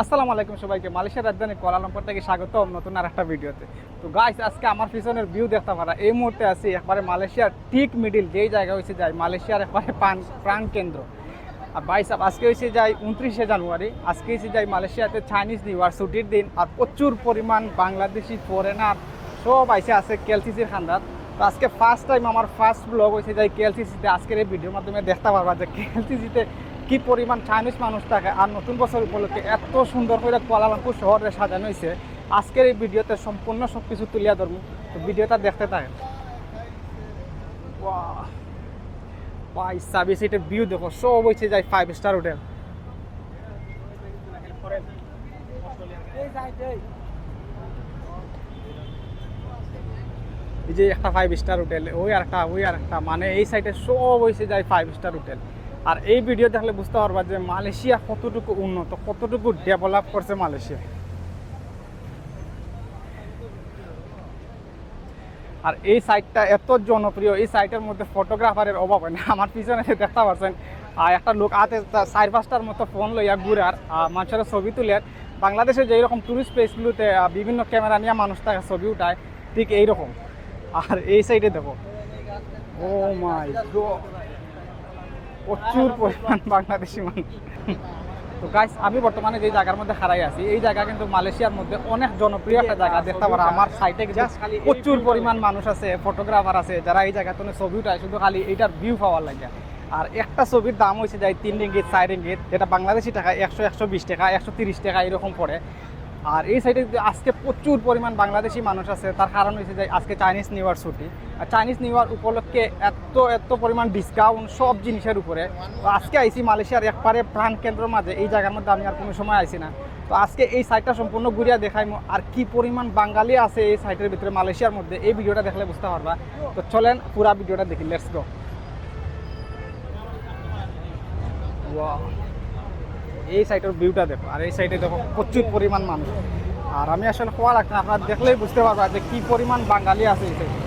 আসসালামু আলাইকুম সবাইকে, মালয়েশিয়ার রাজধানী কোয়ালালামপুর থেকে স্বাগতম নতুন আর একটা ভিডিওতে। তো গাইস আজকে আমার পিছনের ভিউ দেখতে পারা, এই মুহূর্তে আছি একবারে মালয়েশিয়ার ঠিক মিডিল যেই জায়গা হয়েছে যায় মালয়েশিয়ার একবারে প্রাণ প্রাণ কেন্দ্র। আর বাইশ আজকে হয়েছে যায় উনত্রিশে জানুয়ারি, আজকে হয়েছে যায় মালয়েশিয়াতে চাইনিজ নিউ ইয়ার ছুটির দিন, আর প্রচুর পরিমাণ বাংলাদেশি ফরেনার সব আইসে আছে কেএলসিসির খান্দার তো আজকে ফার্স্ট টাইম আমার ফার্স্ট ব্লগ হয়েছে যায় কেএলসিসিতে আজকের এই ভিডিওর মাধ্যমে দেখতে পারবা যে কেএলসিসিতে কি পরিমাণ চাইনিজ মানুষ থাকে আর নতুন বছর উপলক্ষে এত সুন্দর করে কুয়ালালামপুর শহরে সাজানো হয়েছে, আজকের এই ভিডিওতে সম্পূর্ণ সব কিছু তুলিয়া ধরবো। তো ভিডিওটা দেখতে থাকেন। ভাই সাবি সিটের ভিউ দেখো, সব হয়েছে যায় ফাইভ স্টার হোটেল এই যে একটা ফাইভ স্টার হোটেল ওই আর একটা, ওই আর একটা মানে এই সাইডে সব হয়েছে যায় ফাইভ স্টার হোটেল আর এই ভিডিও দেখলে বুঝতে পারবা যে মালয়েশিয়া কতটুকু উন্নত, কতটুকু ডেভেলপ করছে মালয়েশিয়া। আর এই সাইটটা এত জনপ্রিয়, এই সাইটের মধ্যে ফটোগ্রাফারের অভাব হয় না। আমার পিছনে দেখতে পাচ্ছেন আর একটা লোক হাতে তা- চার পাঁচটার মতো ফোন লইয়া ঘুরার আর মানুষের ছবি তুলে বাংলাদেশে যেই রকম টুরিস্ট প্লেসগুলোতে বিভিন্ন ক্যামেরা নিয়ে মানুষ তাকে ছবি উঠায়, ঠিক এইরকম। আর এই সাইডে দেখো ও মাই গড প্রচুর পরিমাণ বাংলাদেশি মানুষ। তো গাইস আমি বর্তমানে যে জায়গার মধ্যে হারাই আছি এই জায়গা কিন্তু মালয়েশিয়ার মধ্যে অনেক জনপ্রিয় একটা জায়গা দেখতে পারো আমার সাইটে কিন্তু প্রচুর পরিমাণ মানুষ আছে ফটোগ্রাফার আছে যারা এই জায়গাতে ছবি উঠায় শুধু খালি এইটার ভিউ পাওয়ার লাগে। আর একটা ছবির দাম হয়েছে যায় তিন রিঙ্গিত চার রিঙ্গিত যেটা বাংলাদেশি টাকা একশো একশো বিশ টাকা একশো তিরিশ টাকা এরকম পড়ে। আর এই সাইডে আজকে প্রচুর পরিমাণ বাংলাদেশি মানুষ আছে, তার কারণ হয়েছে যে আজকে চাইনিজ নিউ ইয়ার ছুটি। আর চাইনিজ নিউ ইয়ার উপলক্ষে এত এত পরিমাণ ডিসকাউন্ট সব জিনিসের উপরে। আজকে আইসি মালয়েশিয়ার একবারে প্রাণ কেন্দ্রের মাঝে, এই জায়গার মধ্যে আমি আর কোনো সময় আইসি না। তো আজকে এই সাইটটা সম্পূর্ণ ঘুরিয়া দেখাইমো, আর কি পরিমাণ বাঙালি আছে এই সাইটের ভিতরে মালয়েশিয়ার মধ্যে, এই ভিডিওটা দেখলে বুঝতে পারবা। তো চলেন পুরা ভিডিওটা দেখি লেটস গো এই সাইটের ভিউটা দেখো, আর এই সাইডে দেখো প্রচুর পরিমাণ মানুষ। আর আমি আসলে খোয়া রাখতাম আপনারা দেখলেই বুঝতে পারবা যে কি পরিমাণ বাঙালি আছে এই সাইডে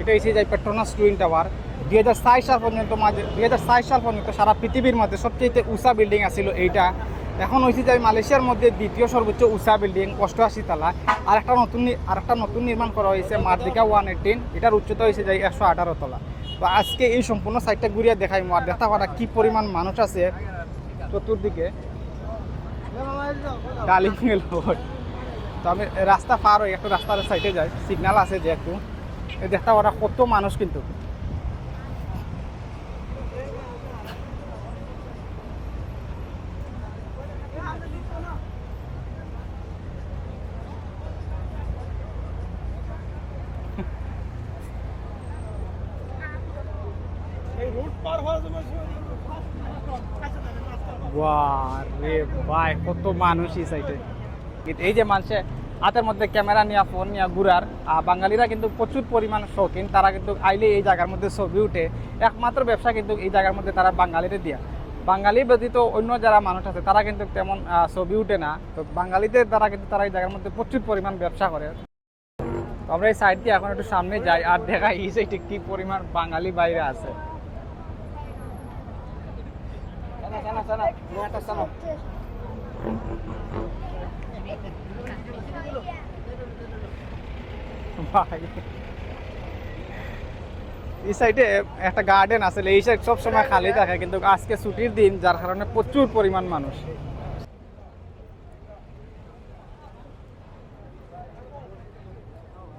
এটা এসে যায় পেট্রোনাস টুইন টাওয়ার দুই হাজার সাল পর্যন্ত মাঝে দুই হাজার সাল পর্যন্ত সারা পৃথিবীর মধ্যে সবচেয়ে উঁচা বিল্ডিং আছিল এইটা। এখন হয়েছে যে মালয়েশিয়ার মধ্যে দ্বিতীয় সর্বোচ্চ উঁচা বিল্ডিং অষ্টআশি তালা। আর একটা নতুন আর একটা নতুন নির্মাণ করা হয়েছে মার্দিকা ওয়ান এইটিন এটার উচ্চতা হয়েছে যায় একশো আঠারো তলা। তো আজকে এই সম্পূর্ণ সাইডটা ঘুরিয়ে দেখাই আর দেখা পারা কি পরিমাণ মানুষ আছে চতুর্দিকে। তো আমি রাস্তা পার হই একটু রাস্তার সাইডে যাই। সিগন্যাল আছে যে একটু এই দেখতে পারা কত মানুষ কিন্তু। রে কত মানুষ এই সাইডে এই যে মানুষে হাতের মধ্যে ক্যামেরা নিয়ে ফোন নিয়ে ঘুরার বাঙালিরা কিন্তু প্রচুর পরিমাণ শৌখিন, তারা কিন্তু আইলে এই জায়গার মধ্যে ছবি উঠে, একমাত্র ব্যবসা কিন্তু এই জায়গার মধ্যে তারা বাঙালিরে দিয়া। বাঙালি ব্যতীত অন্য যারা মানুষ আছে, তারা কিন্তু তেমন ছবি উঠে না। তো বাঙালিদের দ্বারা কিন্তু তারা এই জায়গার মধ্যে প্রচুর পরিমাণ ব্যবসা করে। আমরা এই সাইড দিয়ে এখন একটু সামনে যাই, আর দেখা এই সাইডে কি পরিমাণ বাঙালি বাইরে আছে ভাই এই একটা গার্ডেন আছে, এই সাইড সব সময় খালি থাকে, কিন্তু আজকে ছুটির দিন, যার কারণে প্রচুর পরিমাণ মানুষ।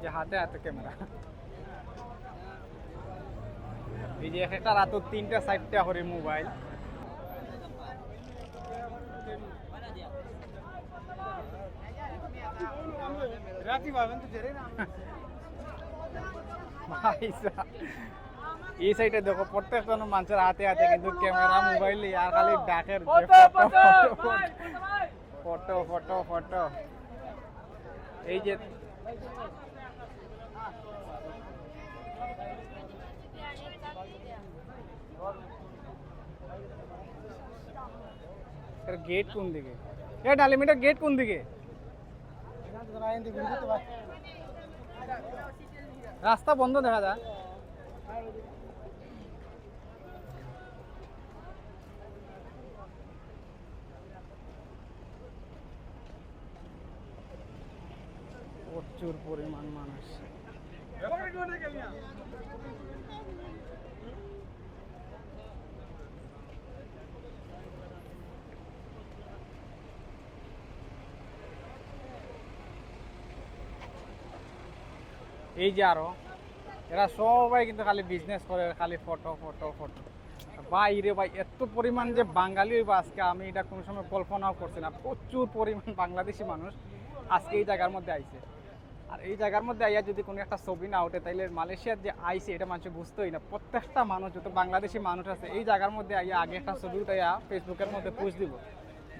যে হাতে হাতে ক্যামেরা এই যে একটা রাত তিনটা সাইডটা হরে মোবাইল রাতি পাবেন তো জেরে না ভাই সাব। এই সাইডে দেখো প্রত্যেকজন মানুষের হাতে হাতে কিন্তু ক্যামেরা মোবাইল আর খালি ডাকের ফটো ফটো ফটো এই যে গেট কোন দিকে এ ডালিমিটার গেট কোন দিকে রাস্তা বন্ধ দেখা যায়। প্রচুর পরিমাণ মানুষ। এই যে আরও, এরা সবাই কিন্তু খালি বিজনেস করে, খালি ফটো ফটো ফটো ভাই রে ভাই, এত পরিমাণ যে বাঙালি হইবো আজকে, আমি এটা কোনো সময় কল্পনাও করছি না। প্রচুর পরিমাণ বাংলাদেশি মানুষ আজকে এই জায়গার মধ্যে আইছে। আর এই জায়গার মধ্যে আইয়া যদি কোনো একটা ছবি না ওঠে, তাইলে মালয়েশিয়ার যে আইছে, এটা মানুষ বুঝতেই না। প্রত্যেকটা মানুষ, যত বাংলাদেশি মানুষ আছে, এই জায়গার মধ্যে আইয়া আগে একটা ছবি উঠাইয়া ফেসবুকের মধ্যে পোস্ট দিব।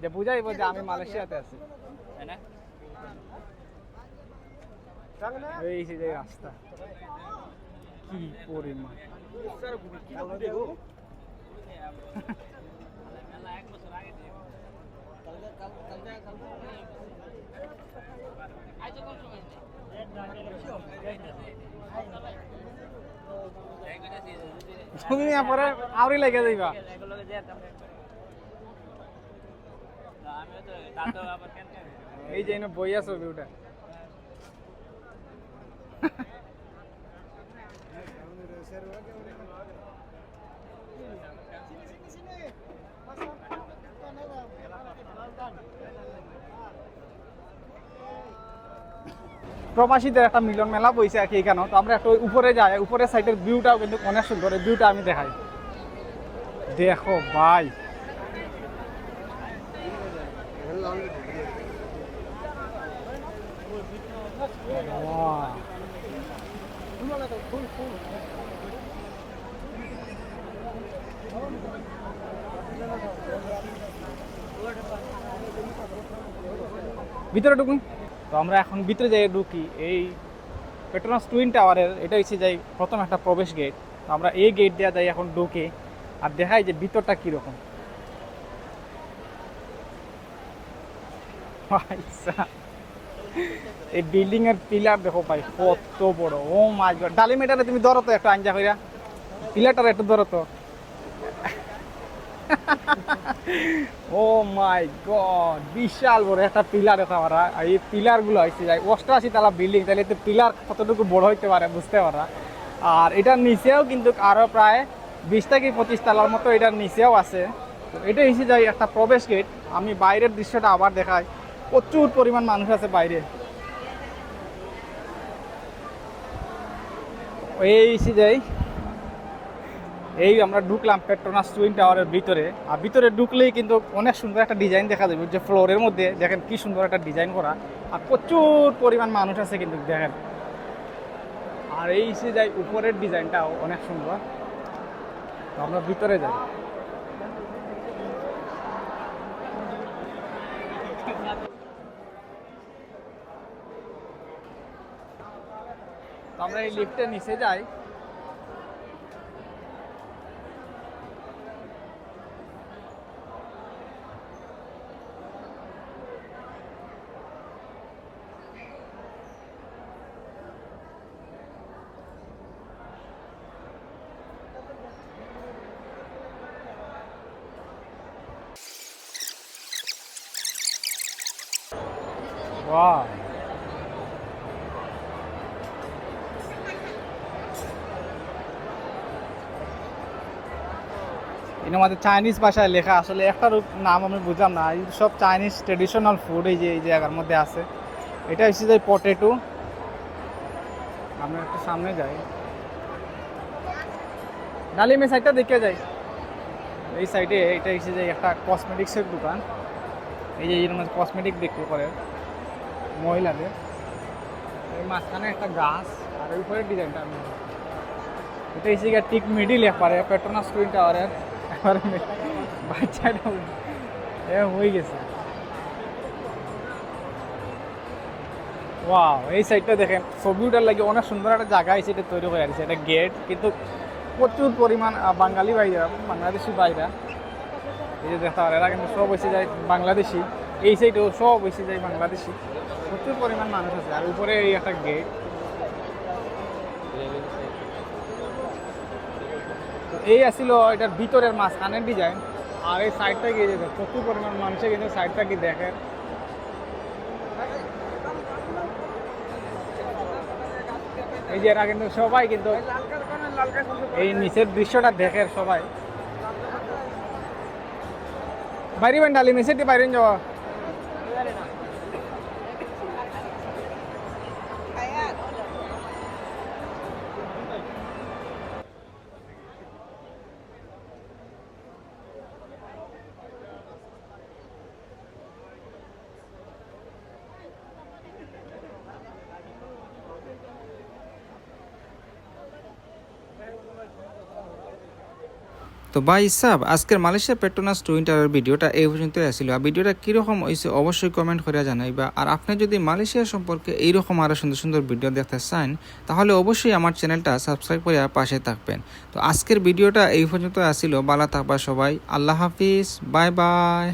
যে বুঝাইব যে আমি মালয়েশিয়াতে আছি। তাই না? এই যে রাস্তা। কি পরিমাণ। তুমি পরে আউরি লেগে যাইবা। এই যে বইয়া ছবি ওটা প্রবাসীদের একটা মিলন মেলা বইছে আর কি এখানে তো আমরা একটু উপরে যাই উপরে সাইডের ভিউটাও কিন্তু অনেক সুন্দর। ভিউটা আমি দেখাই। দেখো ভাই। Wow. ভিতরে ঢুকুন। তো আমরা এখন ভিতরে যাই ঢুকি। এই পেট্রোনাস টুইন টাওয়ারের এটা হচ্ছে যাই প্রথম একটা প্রবেশ গেট আমরা এই গেট দেওয়া যাই এখন ঢুকে আর দেখাই যে ভিতরটা কীরকম। এই বিল্ডিং এর পিলার দেখো ভাই, কত বড়। ও মাই গড ডালি মেটারে তুমি ধরো তো একটু আঞ্জা হইয়া পিলারটার একটু ধরো তো। ও মাই গড বিশাল বড় একটা পিলার এটা আমরা। এই পিলারগুলো হয়েছে যাই অষ্টআশি তালা বিল্ডিং তাহলে তো পিলার কতটুকু বড় হইতে পারে বুঝতে পারা আর এটার নিচেও কিন্তু আরও প্রায় বিশ থেকে পঁচিশ তালার মতো এটার নিচেও আছে। তো এটা এসে যাই একটা প্রবেশ গেট আমি বাইরের দৃশ্যটা আবার দেখাই। প্রচুর পরিমাণ মানুষ আছে বাইরে। এই যাই, এই আমরা ঢুকলাম পেট্রোনাস টুইন টাওয়ারের ভিতরে। আর ভিতরে ঢুকলেই কিন্তু অনেক সুন্দর একটা ডিজাইন দেখা যাবে। যে ফ্লোরের মধ্যে দেখেন কি সুন্দর একটা ডিজাইন করা। আর প্রচুর পরিমাণ মানুষ আছে কিন্তু দেখেন। আর এই সে যাই উপরের ডিজাইনটাও অনেক সুন্দর। তো আমরা ভিতরে যাই। আমরা এই লিফটের নিচে যাই Wow. এর মধ্যে চাইনিজ ভাষায় লেখা। আসলে একটা রূপ- নাম আমি বুঝলাম না। সব চাইনিজ ট্রেডিশনাল ফুড এই যে, এই জায়গার মধ্যে আছে। এটা হচ্ছে যে পটেটো আমরা একটু সামনে যাই। ডালিম এই সাইডটা দেখে যাই। এই সাইডে এটা হচ্ছে যে একটা কসমেটিক্সের দোকান। এই যে, এর মধ্যে কসমেটিক বিক্রি করে মহিলাদের। এই মাঝখানে একটা গাছ, আর উপরের ডিজাইনটা আমি। এটা গিয়ে ঠিক মিডিল একবারে পেট্রোনাস স্ক্রিন টাওয়ারের একবারে মি- বাচ্চাটা হয়ে গেছে। ওয়াও এই সাইডটা দেখেন, ছবিটার লাগে অনেক সুন্দর একটা জায়গা এসে এটা তৈরি হয়ে আছে। এটা গেট কিন্তু প্রচুর পরিমাণ বাঙালি বাইরা বাংলাদেশি বাইরা এই যে দেখতে পারে এরা কিন্তু সব এসে যায় বাংলাদেশি। এই সাইডেও সব এসে যায় বাংলাদেশি। প্রচুর পরিমাণ মানুষ আছে। আর উপরে এই একটা গেট এই আসছিল এটার ভিতরের মাঝখানের ডিজাইন আর এই সাইডটা গিয়ে যেতে প্রচুর পরিমাণ মানুষে কিন্তু সাইডটা কি দেখে। এই যে এরা কিন্তু সবাই কিন্তু এই নিচের দৃশ্যটা দেখে সবাই। বাইরিবেন ডালি, নিচের দিয়ে বাইরেন যাওয়া। তো ভাই সাব, আজকের মালয়েশিয়া পেট্রোনাস টুইন্টারের ভিডিওটা এই পর্যন্ত আসছিল আর ভিডিওটা কীরকম হয়েছে অবশ্যই কমেন্ট করে জানাইবা। আর আপনি যদি মালয়েশিয়া সম্পর্কে এইরকম আরও সুন্দর সুন্দর ভিডিও দেখতে চান, তাহলে অবশ্যই আমার চ্যানেলটা সাবস্ক্রাইব করে পাশে থাকবেন। তো আজকের ভিডিওটা এই পর্যন্ত আসছিল বালা থাকবা সবাই। আল্লাহ হাফিজ। Bye bye.